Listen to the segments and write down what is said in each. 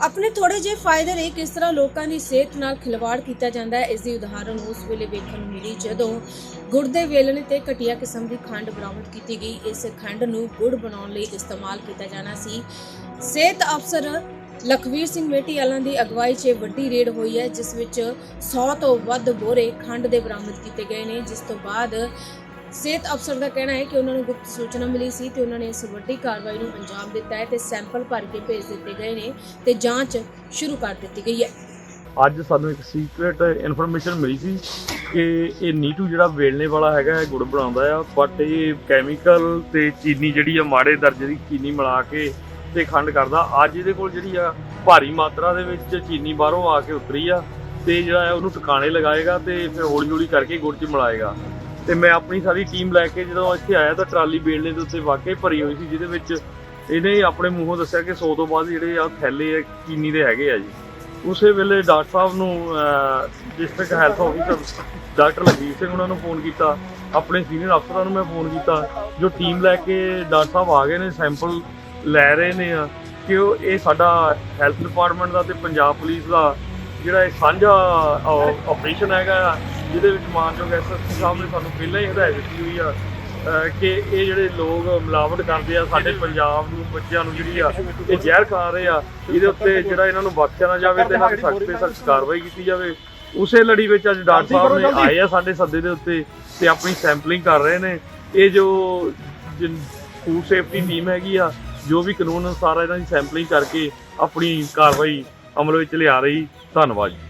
ਆਪਣੇ ਥੋੜੇ ਜਿਹੇ ਫਾਇਦੇ ਲਈ ਕਿਸ ਤਰ੍ਹਾਂ ਲੋਕਾਂ ਦੀ ਸਿਹਤ ਨਾਲ ਖਿਲਵਾੜ ਕੀਤਾ ਜਾਂਦਾ ਹੈ, ਇਸ ਦੀ ਉਦਾਹਰਣ ਉਸ ਵੇਲੇ ਵੇਖਣ ਨੂੰ ਮਿਲੀ ਜਦੋਂ ਗੁੜ ਦੇ ਵੇਲਣੇ ਤੇ ਘਟੀਆ ਕਿਸਮ ਦੀ ਖੰਡ ਬਰਾਮਦ ਕੀਤੀ ਗਈ। ਇਸ ਖੰਡ ਨੂੰ ਗੁੜ ਬਣਾਉਣ ਲਈ ਇਸਤੇਮਾਲ ਕੀਤਾ ਜਾਣਾ ਸੀ। ਸਿਹਤ ਅਫਸਰ ਲਖਵੀਰ ਸਿੰਘ ਮੇਟੀ ਵਾਲਾਂ ਦੀ ਅਗਵਾਈ 'ਚ ਵੱਡੀ ਰੇਡ ਹੋਈ ਹੈ, ਜਿਸ ਵਿੱਚ 100 ਤੋਂ ਵੱਧ ਬੋਰੇ ਖੰਡ ਦੇ ਬਰਾਮਦ ਕੀਤੇ ਗਏ ਨੇ, ਜਿਸ ਤੋਂ ਬਾਅਦ ਸਿਹਤ ਅਫਸਰ ਦਾ ਕਹਿਣਾ ਹੈ ਕਿ ਉਹਨਾਂ ਨੂੰ ਗੁਪਤ ਸੂਚਨਾ ਮਿਲੀ ਸੀ ਤੇ ਉਹਨਾਂ ਨੇ ਇਸ ਵੱਡੀ ਕਾਰਵਾਈ ਨੂੰ ਅੰਜਾਮ ਦਿੱਤਾ ਹੈ ਤੇ ਸੈਂਪਲ ਭਰ ਕੇ ਭੇਜ ਦਿੱਤੇ ਗਏ ਨੇ ਤੇ ਜਾਂਚ ਸ਼ੁਰੂ ਕਰ ਦਿੱਤੀ ਗਈ ਹੈ। ਅੱਜ ਸਾਨੂੰ ਇੱਕ ਸੀਕ੍ਰੀਟ ਇਨਫੋਰਮੇਸ਼ਨ ਮਿਲੀ ਸੀ ਕਿ ਇਹ ਨੀਟੂ ਜਿਹੜਾ ਵੇਲਣੇ ਵਾਲਾ ਹੈਗਾ ਇਹ ਗੁੜ ਬਣਾਉਂਦਾ ਆ ਬਟ ਇਹ ਕੈਮੀਕਲ ਤੇ ਚੀਨੀ ਜਿਹੜੀ ਆ, ਮਾੜੇ ਦਰਜੇ ਦੀ ਚੀਨੀ ਮਿਲਾ ਕੇ ਤੇ ਖੰਡ ਕਰਦਾ। ਅੱਜ ਇਹਦੇ ਕੋਲ ਜਿਹੜੀ ਆ, ਭਾਰੀ ਮਾਤਰਾ ਦੇ ਵਿੱਚ ਚੀਨੀ ਬਾਹਰੋਂ ਆ ਕੇ ਉਤਰੀ ਆ ਤੇ ਜਿਹੜਾ ਹੈ ਉਹਨੂੰ ਟਿਕਾਣੇ ਲਗਾਏਗਾ ਤੇ ਫਿਰ ਹੌਲੀ ਹੌਲੀ ਕਰਕੇ ਗੁੜ 'ਚ ਮਿਲਾਏਗਾ। ਤੇ ਮੈਂ ਆਪਣੀ ਸਾਰੀ ਟੀਮ ਲੈ ਕੇ ਜਦੋਂ ਇੱਥੇ ਆਇਆ ਤਾਂ ਟਰਾਲੀ ਵੇਲਣੇ ਦੇ ਉੱਤੇ ਵਾਕਈ ਭਰੀ ਹੋਈ ਸੀ ਜਿਹਦੇ ਵਿੱਚ ਇਹਨੇ ਆਪਣੇ ਮੂੰਹੋਂ ਦੱਸਿਆ ਕਿ 100 ਤੋਂ ਬਾਅਦ ਜਿਹੜੇ ਆ ਥੈਲੇ ਆ ਚੀਨੀ ਦੇ ਹੈਗੇ ਆ ਜੀ। ਉਸੇ ਵੇਲੇ ਡਾਕਟਰ ਸਾਹਿਬ ਨੂੰ district health officer doctor Lakhvir Singh ਉਹਨਾਂ ਨੂੰ ਫੋਨ ਕੀਤਾ। ਆਪਣੇ ਸੀਨੀਅਰ ਅਫਸਰਾਂ ਨੂੰ ਮੈਂ ਫੋਨ ਕੀਤਾ ਜੋ ਟੀਮ ਲੈ ਕੇ ਡਾਕਟਰ ਸਾਹਿਬ ਆ ਗਏ ਨੇ ਸੈਂਪਲ ਲੈ ਰਹੇ ਨੇ ਆ ਕਿ ਉਹ ਇਹ ਸਾਡਾ ਹੈਲਥ ਡਿਪਾਰਟਮੈਂਟ ਦਾ ਤੇ ਪੰਜਾਬ ਪੁਲਿਸ ਦਾ ਜਿਹੜਾ ਇਹ ਸਾਂਝਾ ਆਪਰੇਸ਼ਨ ਹੈਗਾ ਆ, ਜਿਹਦੇ ਵਿੱਚ ਮਾਨਯੋਗ ਐਸਐਸਪੀ ਸਾਹਿਬ ਨੇ ਸਾਨੂੰ ਪਹਿਲਾਂ ਹੀ ਹਦਾਇਤ ਦਿੱਤੀ ਹੋਈ ਆ ਕਿ ਇਹ ਜਿਹੜੇ ਲੋਕ ਮਿਲਾਵਟ ਕਰਦੇ ਆ ਸਾਡੇ ਪੰਜਾਬ ਨੂੰ ਬੱਚਿਆਂ ਨੂੰ ਜਿਹੜੀ ਆ ਇਹ ਜ਼ਹਿਰ ਖਾ ਰਹੇ ਆ ਇਹਦੇ ਉੱਤੇ ਜਿਹੜਾ ਇਹਨਾਂ ਨੂੰ ਬਖਸ਼ਿਆ ਨਾ ਜਾਵੇ ਤੇ ਇਹਨਾਂ ਤੇ ਸਖਤ ਤੇ ਸਖਤ ਕਾਰਵਾਈ ਕੀਤੀ ਜਾਵੇ। ਉਸੇ ਲੜੀ ਵਿੱਚ ਅੱਜ ਡਾਕਟਰ ਸਾਹਿਬ ਨੇ ਆਏ ਆ ਸਾਡੇ ਸੱਦੇ ਦੇ ਉੱਤੇ ਤੇ ਆਪਣੀ ਸੈਂਪਲਿੰਗ ਕਰ ਰਹੇ ਨੇ। ਇਹ ਜੋ ਫੂਡ ਸੇਫਟੀ ਟੀਮ ਹੈਗੀ ਆ ਜੋ ਵੀ ਕਾਨੂੰਨ ਅਨੁਸਾਰ ਇਹਨਾਂ ਦੀ ਸੈਂਪਲਿੰਗ ਕਰਕੇ ਆਪਣੀ ਕਾਰਵਾਈ ਅਮਲ ਵਿੱਚ ਲਿਆ ਰਹੀ ਧੰਨਵਾਦ ਜੀ।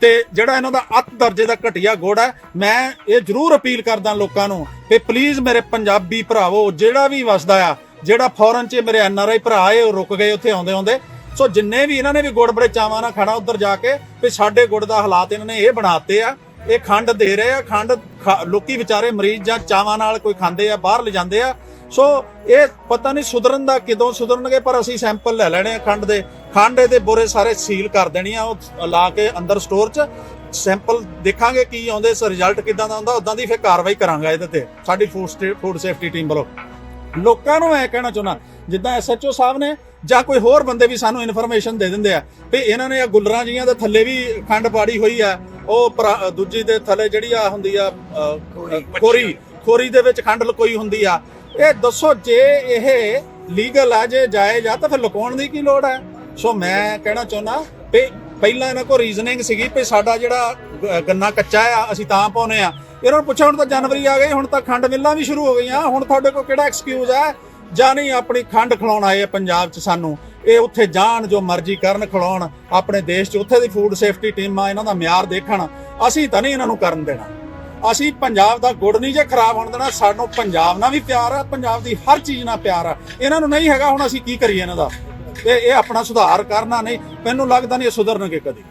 ਤੇ ਜਿਹੜਾ ਇਹਨਾਂ ਦਾ ਅੱਤ ਦਰਜੇ ਦਾ ਘਟੀਆ ਗੁੜ ਹੈ, ਮੈਂ ਇਹ ਜ਼ਰੂਰ ਅਪੀਲ ਕਰਦਾ ਲੋਕਾਂ ਨੂੰ ਕਿ ਪਲੀਜ਼ ਮੇਰੇ ਪੰਜਾਬੀ ਭਰਾਵੋ, ਜਿਹੜਾ ਵੀ ਵਸਦਾ ਆ, ਜਿਹੜਾ ਫੋਰਨ 'ਚ ਮੇਰੇ ਐੱਨ ਆਰ ਆਈ ਭਰਾ ਆਏ, ਉਹ ਰੁਕ ਗਏ ਉੱਥੇ ਆਉਂਦੇ ਆਉਂਦੇ ਸੋ ਜਿੰਨੇ ਵੀ ਇਹਨਾਂ ਨੇ ਵੀ ਗੁੜ ਬੜੇ ਚਾਵਾਂ ਨਾਲ ਖਾਣਾ ਉੱਧਰ ਜਾ ਕੇ, ਵੀ ਸਾਡੇ ਗੁੜ ਦਾ ਹਾਲਾਤ ਇਹਨਾਂ ਨੇ ਇਹ ਬਣਾਤੇ ਆ, ਇਹ ਖੰਡ ਦੇ ਰਹੇ ਆ, ਖੰਡ ਖਾ- ਲੋਕੀ ਵਿਚਾਰੇ ਮਰੀਜ਼ ਜਾਂ ਚਾਵਾਂ ਨਾਲ ਕੋਈ ਖਾਂਦੇ ਆ, ਬਾਹਰ ਲਿਜਾਂਦੇ ਆ ਸੋ ਇਹ ਪਤਾ ਨਹੀਂ ਸੁਧਰਨ ਦਾ ਕਿਦੋਂ ਸੁਧਰਨਗੇ ਪਰ ਅਸੀਂ ਸੈਂਪਲ ਲੈ ਲੈਣੇ ਆ ਖੰਡ ਦੇ। ਖੰਡ ਦੇ ਬੋਰੇ ਸਾਰੇ ਸੀਲ ਕਰ ਦੇਣੇ ਆ ਉਹ ਲਾ ਕੇ ਅੰਦਰ ਸਟੋਰ 'ਚ। ਸੈਂਪਲ ਦੇਖਾਂਗੇ ਕੀ ਆਉਂਦੇ ਇਸ ਰਿਜ਼ਲਟ ਕਿਦਾਂ ਦਾ ਆਉਂਦਾ ਉਦਾਂ ਦੀ ਫਿਰ ਕਾਰਵਾਈ ਕਰਾਂਗਾ ਇਹਦੇ ਤੇ ਸਾਡੀ ਫੂਡ ਫੂਡ ਸੇਫਟੀ ਟੀਮ ਵੱਲੋਂ। ਲੋਕਾਂ ਨੂੰ ਐ ਕਹਿਣਾ ਚਾਹੁੰਦਾ ਜਿੱਦਾਂ ਐਸਐਚਓ ਸਾਹਿਬ ਨੇ ਜਾਂ ਕੋਈ ਹੋਰ ਬੰਦੇ ਵੀ ਸਾਨੂੰ ਇਨਫੋਰਮੇਸ਼ਨ ਦੇ ਦਿੰਦੇ ਆ ਵੀ ਇਹਨਾਂ ਨੇ ਆ ਗੁੱਲਰਾਂ ਜੀਆਂ ਦੇ ਥੱਲੇ ਵੀ ਖੰਡ ਪਾੜੀ ਹੋਈ ਆ ਉਹ ਪਰਾ- ਦੂਜੀ ਦੇ ਥੱਲੇ ਜਿਹੜੀ ਆ ਹੁੰਦੀ ਆ ਅ, ਖੋਰੀ ਖੋਰੀ ਦੇ ਵਿੱਚ ਖੰਡ ਲਕੋਈ ਹੁੰਦੀ ਆ ਇਹ ਦੱਸੋ, ਜੇ ਇਹ ਲੀਗਲ ਆ, ਜੇ ਜਾਇਜ਼ ਆ, ਤਾਂ ਫਿਰ ਲੁਕਾਉਣ ਦੀ ਕੀ ਲੋੜ ਹੈ ਸੋ ਮੈਂ ਕਹਿਣਾ ਚਾਹੁੰਦਾ ਵੀ ਪਹਿਲਾਂ ਇਹਨਾਂ ਕੋਲ ਰੀਜ਼ਨਿੰਗ ਸੀਗੀ ਵੀ ਸਾਡਾ ਜਿਹੜਾ ਗੰਨਾ ਕੱਚਾ ਆ, ਅਸੀਂ ਤਾਂ ਪਾਉਨੇ ਆ। ਇਹਨਾਂ ਨੂੰ ਪੁੱਛਿਆ, ਹੁਣ ਤਾਂ ਜਨਵਰੀ ਆ ਗਈ, ਹੁਣ ਤਾਂ ਖੰਡ ਮਿੱਲਾਂ ਵੀ ਸ਼ੁਰੂ ਹੋ ਗਈਆਂ। ਹੁਣ ਤੁਹਾਡੇ ਕੋਲ ਕਿਹੜਾ ਐਕਸਕਿਊਜ਼ ਹੈ ਜਾਂ ਨਹੀਂ, ਆਪਣੀ ਖੰਡ ਖਿਲਾਉਣ ਆਏ ਆ ਪੰਜਾਬ 'ਚ ਸਾਨੂੰ। ਇਹ ਉੱਥੇ ਜਾਣ, ਜੋ ਮਰਜ਼ੀ ਕਰਨ ਖਿਲਾਉਣ, ਆਪਣੇ ਦੇਸ਼ 'ਚ ਉੱਥੇ ਦੀ ਫੂਡ ਸੇਫਟੀ ਟੀਮਾਂ ਇਹਨਾਂ ਦਾ ਮਿਆਰ ਦੇਖਣ। ਅਸੀਂ ਤਾਂ ਨਹੀਂ ਇਹਨਾਂ ਨੂੰ ਕਰਨ ਦੇਣਾ। ਅਸੀਂ ਪੰਜਾਬ ਦਾ ਗੁੜ ਨਹੀਂ ਜੇ ਖਰਾਬ ਹੋਣ ਦੇਣਾ, ਸਾਨੂੰ ਪੰਜਾਬ ਨਾਲ ਵੀ ਪਿਆਰ ਆ, ਪੰਜਾਬ ਦੀ ਹਰ ਚੀਜ਼ ਨਾਲ ਪਿਆਰ ਆ। ਇਹਨਾਂ ਨੂੰ ਨਹੀਂ ਹੈਗਾ ਹੁਣ ਅਸੀਂ ਕੀ ਕਰੀਏ ਇਹਨਾਂ ਦਾ? ਤੇ ਇਹ ਆਪਣਾ ਸੁਧਾਰ ਕਰਨਾ ਨਹੀਂ, ਮੈਨੂੰ ਲੱਗਦਾ ਨਹੀਂ ਇਹ ਸੁਧਰਨਗੇ ਕਦੇ।